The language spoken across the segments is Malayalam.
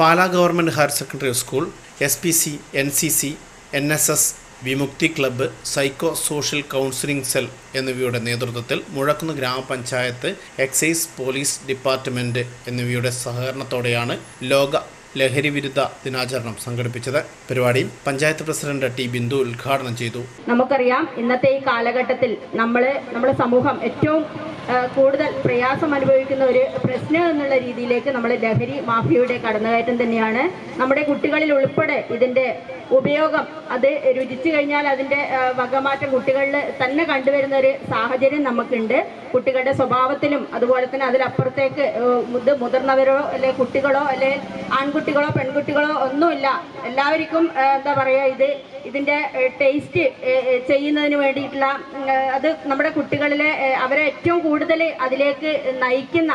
Pala government higher secondary school S P C N C C N S S Vimukthi club psycho social counselling cell എന്നിവയുടെ നേതൃത്വത്തിൽ മുഴക്കുന്ന് ഗ്രാമപഞ്ചായത്ത് എക്സൈസ് പോലീസ് ഡിപ്പാർട്ട്മെന്റ് എന്നിവയുടെ സഹകരണത്തോടെയാണ് ലോക ലഹരി വിരുദ്ധ ദിനാചരണം സംഘടിപ്പിച്ചത്. പരിപാടി പഞ്ചായത്ത് പ്രസിഡന്റ് ടി ബിന്ദു ഉദ്ഘാടനം ചെയ്തു. നമുക്കറിയാം ഇന്നത്തെ ഈ കാലഘട്ടത്തിൽ നമ്മൾ നമ്മുടെ സമൂഹം ഏറ്റവും കൂടുതൽ പ്രയാസം അനുഭവിക്കുന്ന ഒരു പ്രശ്നം എന്നുള്ള രീതിയിലേക്ക് നമ്മൾ ലഹരി മാഫിയയുടെ കടന്നുകയറ്റം തന്നെയാണ്. നമ്മുടെ കുട്ടികളിൽ ഉൾപ്പെടെ ഇതിന്റെ ഉപയോഗം അത് രുചിച്ചു കഴിഞ്ഞാൽ അതിന്റെ വകമാറ്റം കുട്ടികളിൽ തന്നെ കണ്ടുവരുന്ന ഒരു സാഹചര്യം നമുക്കുണ്ട്. കുട്ടികളുടെ സ്വഭാവത്തിലും അതുപോലെ തന്നെ അതിലപ്പുറത്തേക്ക് ഇത് മുത് മുതിർന്നവരോ അല്ലെ കുട്ടികളോ അല്ലെ ആൺകുട്ടികളോ പെൺകുട്ടികളോ ഒന്നുമില്ല. എല്ലാവർക്കും എന്താ പറയുക ഇത് ഇതിന്റെ ടേസ്റ്റ് ചെയ്യുന്നതിന് വേണ്ടിയിട്ടുള്ള അത് നമ്മുടെ കുട്ടികളിലെ അവരെ ഏറ്റവും കൂടുതൽ അതിലേക്ക് നയിക്കുന്ന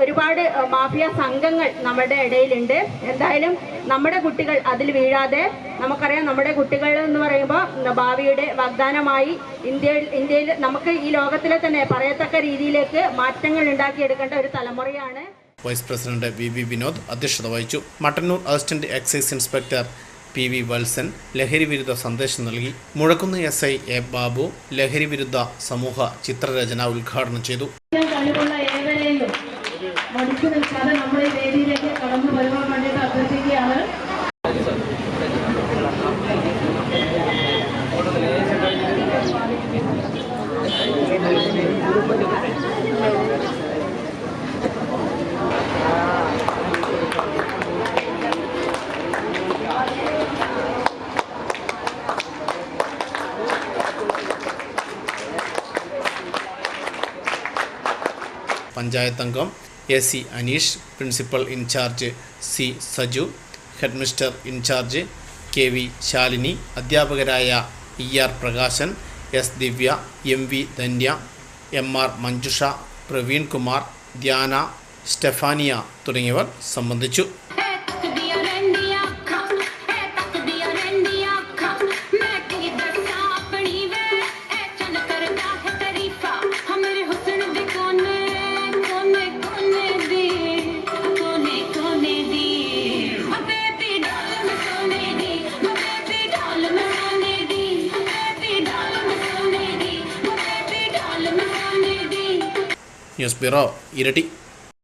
ഒരുപാട് മാഫിയ സംഘങ്ങൾ നമ്മുടെ ഇടയിലുണ്ട്. എന്തായാലും നമ്മുടെ കുട്ടികൾ അതിൽ വീഴാതെ നമുക്കറിയാം നമ്മുടെ കുട്ടികൾ എന്ന് പറയുമ്പോൾ ഭാവിയുടെ വാഗ്ദാനമായി ഇന്ത്യയിൽ ഇന്ത്യയിൽ നമുക്ക് ഈ ലോകത്തിലെ തന്നെ പറയത്തക്ക രീതിയിലേക്ക് മാറ്റങ്ങൾ ഉണ്ടാക്കിയെടുക്കേണ്ട ഒരു തലമുറയാണ് vice president V V Vinod അധ്യക്ഷത വഹിച്ചു. Mattannur assistant excise inspector P V Valsan ലഹരി വിരുദ്ധ സന്ദേശം നൽകി. Muzhakkunnu S I A Babu ലഹരിവിരുദ്ധ സമൂഹ ചിത്രരചന ഉദ്ഘാടനം ചെയ്തു. Thank കഴിവുള്ള പഞ്ചായത്ത് അംഗം A C Aneesh principal incharge C Saju headmistress incharge K V Shalini അധ്യാപകരായ E R Prakashan S Divya M V Dhanya M R Manjusha Praveen Kumar Dhyana Stefania തുടങ്ങിയവർ സംബന്ധിച്ചു. ന്യൂസ് ബ്യൂറോ ഇരട്ടി